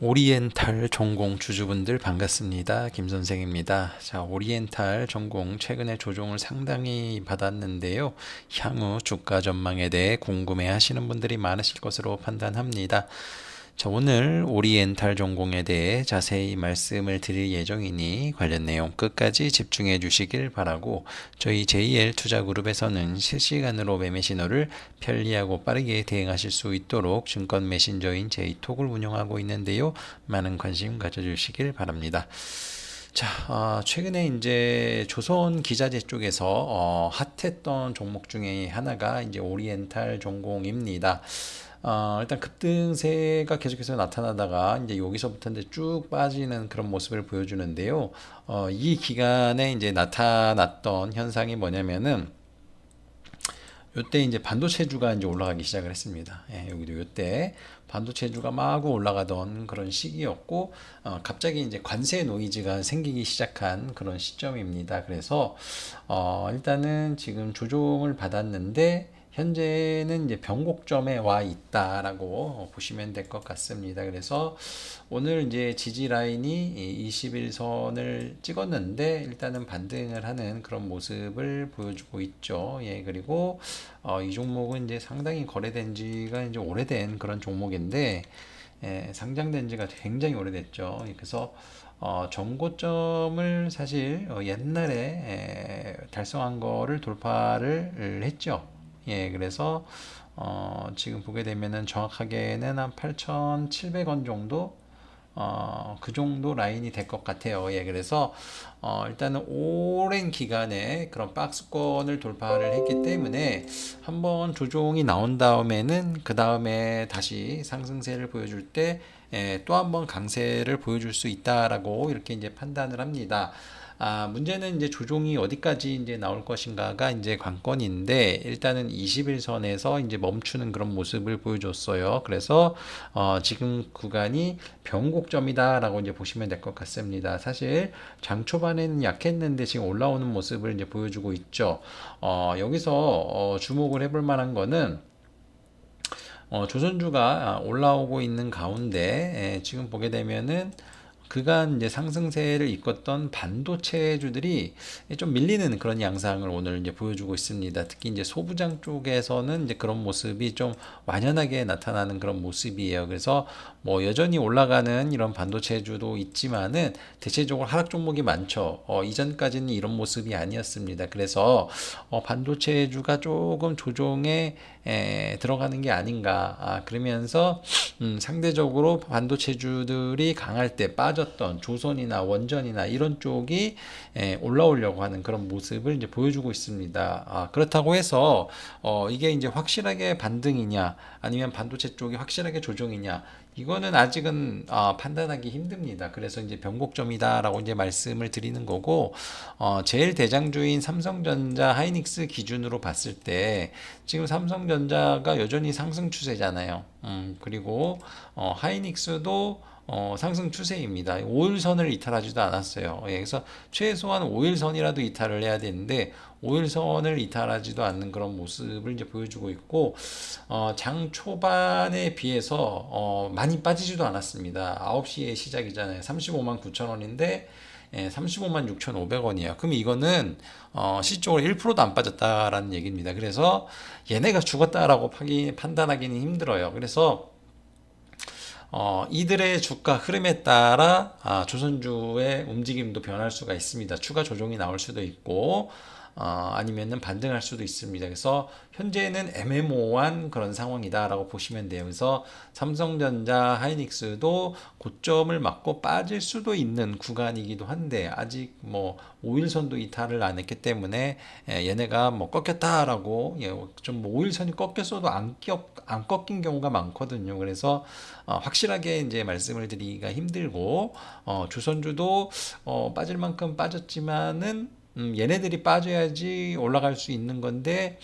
오리엔탈 전공 주주분들 반갑습니다. 김 선생입니다. 자, 오리엔탈 전공 최근에 조종을 상당히 받았는데요. 향후 주가 전망에 대해 궁금해 하시는 분들이 많으실 것으로 판단합니다. 자, 오늘 오리엔탈 전공에 대해 자세히 말씀을 드릴 예정이니 관련 내용 끝까지 집중해 주시길 바라고 저희 JL 투자그룹에서는 실시간으로 매매 신호를 편리하고 빠르게 대응하실 수 있도록 증권 메신저인 제이톡을 운영하고 있는데요. 많은 관심 가져주시길 바랍니다. 자, 어, 최근에 이제 조선 기자재 쪽에서 어, 핫했던 종목 중에 하나가 이제 오리엔탈 전공입니다. 어, 일단 급등세가 계속해서 나타나다가 이제 여기서부터 이제 쭉 빠지는 그런 모습을 보여주는데요. 어, 이 기간에 이제 나타났던 현상이 뭐냐면은 요때 이제 반도체주가 이제 올라가기 시작을 했습니다. 예, 여기도 요때 반도체주가 마구 올라가던 그런 시기였고 어, 갑자기 이제 관세 노이즈가 생기기 시작한 그런 시점입니다. 그래서 어, 일단은 지금 조종을 받았는데 현재는 이제 변곡점에 와 있다라고 보시면 될 것 같습니다. 그래서 오늘 이제 지지 라인이 21선을 찍었는데 일단은 반등을 하는 그런 모습을 보여주고 있죠. 예, 그리고 어, 이 종목은 이제 상당히 거래된 지가 이제 오래된 그런 종목인데 예, 상장된 지가 굉장히 오래됐죠. 그래서 어, 정고점을 사실 어, 옛날에 에, 달성한 거를 돌파를 했죠. 예, 그래서 어, 지금 보게 되면은 정확하게는 한 8,700원 정도 어, 그 정도 라인이 될 것 같아요. 예, 그래서 어, 일단은 오랜 기간에 그런 박스권을 돌파를 했기 때문에 한번 조종이 나온 다음에는 그 다음에 다시 상승세를 보여줄 때또한번 강세를 보여줄 수 있다라고 이렇게 이제 판단을 합니다. 아, 문제는 이제 조종이 어디까지 이제 나올 것인가가 이제 관건인데 일단은 21선에서 이제 멈추는 그런 모습을 보여줬어요. 그래서 어, 지금 구간이 변곡점이다라고 이제 보시면 될 것 같습니다. 사실 장 초반에는 약했는데 지금 올라오는 모습을 이제 보여주고 있죠. 어, 여기서 어, 주목을 해볼 만한 거는 어, 조선주가 올라오고 있는 가운데 에, 지금 보게 되면은 그간 이제 상승세를 이끌었던 반도체주들이 좀 밀리는 그런 양상을 오늘 이제 보여주고 있습니다. 특히 이제 소부장 쪽에서는 이제 그런 모습이 좀 완연하게 나타나는 그런 모습이에요. 그래서 뭐 여전히 올라가는 이런 반도체주도 있지만은 대체적으로 하락 종목이 많죠. 어, 이전까지는 이런 모습이 아니었습니다. 그래서 어, 반도체주가 조금 조정에 에, 들어가는 게 아닌가. 아, 그러면서 음, 상대적으로 반도체주들이 강할 때 빠 졌던 조선이나 원전이나 이런 쪽이 에, 올라오려고 하는 그런 모습을 이제 보여주고 있습니다. 아, 그렇다고 해서 어, 이게 이제 확실하게 반등이냐 아니면 반도체 쪽이 확실하게 조정이냐 이거는 아직은 어, 판단하기 힘듭니다. 그래서 이제 변곡점이다라고 이제 말씀을 드리는 거고 어, 제일 대장주인 삼성전자, 하이닉스 기준으로 봤을 때 지금 삼성전자가 여전히 상승 추세잖아요. 음, 그리고 어, 하이닉스도 어, 상승 추세입니다. 5일선을 이탈하지도 않았어요. 예, 그래서 최소한 5일선이라도 이탈을 해야 되는데 5일선을 이탈하지도 않는 그런 모습을 이제 보여주고 있고 어, 장 초반에 비해서 어, 많이 빠지지도 않았습니다. 9시에 시작이잖아요. 35만 9천 원인데 예, 35만 6,500원이에요. 그럼 이거는 어, 시적으로 1%도 안 빠졌다라는 얘기입니다. 그래서 얘네가 죽었다라고 파기, 판단하기는 힘들어요. 그래서 어, 이들의 주가 흐름에 따라 아, 조선주의 움직임도 변할 수가 있습니다. 추가 조정이 나올 수도 있고 어, 아니면은 반등할 수도 있습니다. 그래서 현재는 애매모호한 그런 상황이다라고 보시면 돼요. 그래서 삼성전자, 하이닉스도 고점을 맞고 빠질 수도 있는 구간이기도 한데 아직 뭐 5일선도 이탈을 안 했기 때문에 예, 얘네가 뭐 꺾였다라고 예, 좀뭐 5일선이 꺾였어도 안, 꺾, 안 꺾인 경우가 많거든요. 그래서 어, 확실하게 이제 말씀을 드리기가 힘들고 어, 조선주도 어, 빠질 만큼 빠졌지만은 음, 얘네들이 빠져야지 올라갈 수 있는 건데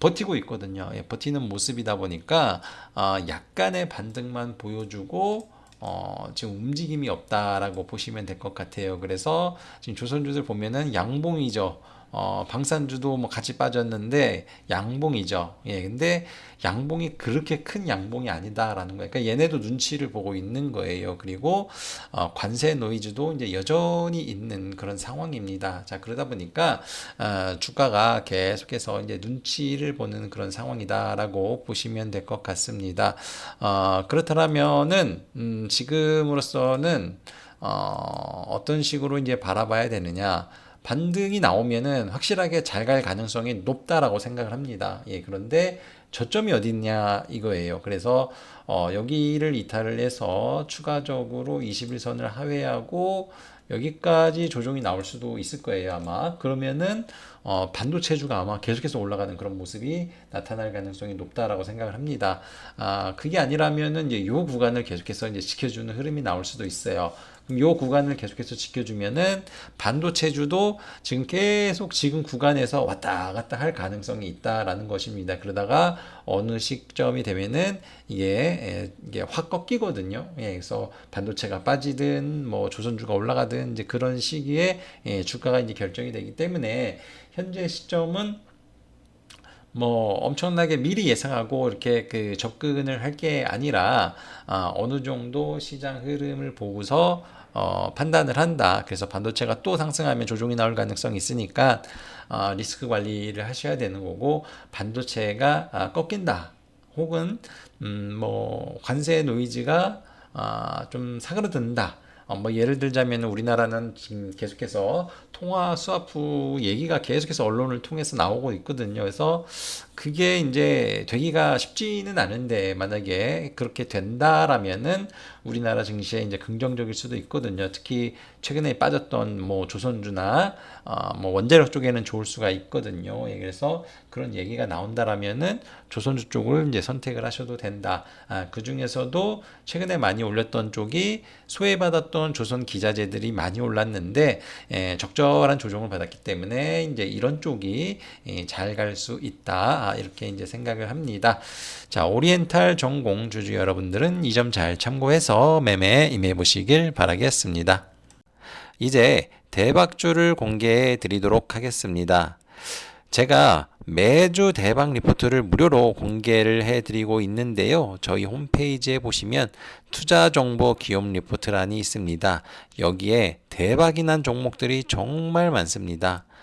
버티고 있거든요. 예, 버티는 모습이다 보니까 아, 약간의 반등만 보여주고 어, 지금 움직임이 없다라고 보시면 될 것 같아요. 그래서 지금 조선주들 보면은 양봉이죠. 어, 방산주도 뭐 같이 빠졌는데 양봉이죠. 예, 근데 양봉이 그렇게 큰 양봉이 아니다라는 거예요. 그러니까 얘네도 눈치를 보고 있는 거예요. 그리고 어, 관세 노이즈도 이제 여전히 있는 그런 상황입니다. 자, 그러다 보니까 어, 주가가 계속해서 이제 눈치를 보는 그런 상황이다라고 보시면 될 것 같습니다. 어, 그렇다면은 음, 지금으로서는 어, 어떤 식으로 이제 바라봐야 되느냐? 반등이 나오면은 확실하게 잘 갈 가능성이 높다라고 생각을 합니다. 예, 그런데 저점이 어디 있냐 이거예요. 그래서 어, 여기를 이탈을 해서 추가적으로 21선을 하회하고 여기까지 조정이 나올 수도 있을 거예요, 아마. 그러면은 어, 반도체주가 아마 계속해서 올라가는 그런 모습이 나타날 가능성이 높다라고 생각을 합니다. 아, 그게 아니라면은 이제 요 구간을 계속해서 이제 지켜주는 흐름이 나올 수도 있어요. 그럼 요 구간을 계속해서 지켜주면은 반도체주도 지금 계속 지금 구간에서 왔다 갔다 할 가능성이 있다라는 것입니다. 그러다가 어느 시점이 되면은 이게 예, 이게 확 꺾이거든요. 예, 그래서 반도체가 빠지든 뭐 조선주가 올라가든 이제 그런 시기에 예, 주가가 이제 결정이 되기 때문에 현재 시점은 뭐 엄청나게 미리 예상하고 이렇게 그 접근을 할 게 아니라 아, 어느 정도 시장 흐름을 보고서 어, 판단을 한다. 그래서 반도체가 또 상승하면 조정이 나올 가능성이 있으니까 어, 리스크 관리를 하셔야 되는 거고 반도체가 아, 꺾인다. 혹은 음, 뭐 관세 노이즈가 아, 좀 사그러든다. 어, 뭐 예를 들자면 우리나라는 지금 계속해서 통화 스와프 얘기가 계속해서 언론을 통해서 나오고 있거든요. 그래서 그게 이제 되기가 쉽지는 않은데 만약에 그렇게 된다라면은 우리나라 증시에 이제 긍정적일 수도 있거든요. 특히 최근에 빠졌던 뭐 조선주나 어, 뭐 원자력 쪽에는 좋을 수가 있거든요. 예, 그래서 그런 얘기가 나온다라면은 조선주 쪽을 이제 선택을 하셔도 된다. 아, 그 중에서도 최근에 많이 올렸던 쪽이 소외받았던 조선 기자재들이 많이 올랐는데 예, 적절한 조정을 받았기 때문에 이제 이런 쪽이 예, 잘갈 수 있다. 아, 이렇게 이제 생각을 합니다. 자, 오리엔탈 전공 주주 여러분들은 이 점 잘 참고해서 매매 임해 보시길 바라겠습니다. 이제 대박주를 공개해 드리도록 하겠습니다. 제가 매주 대박 리포트를 무료로 공개를 해 드리고 있는데요. 저희 홈페이지에 보시면 투자 정보 기업 리포트란이 있습니다. 여기에 대박이 난 종목들이 정말 많습니다.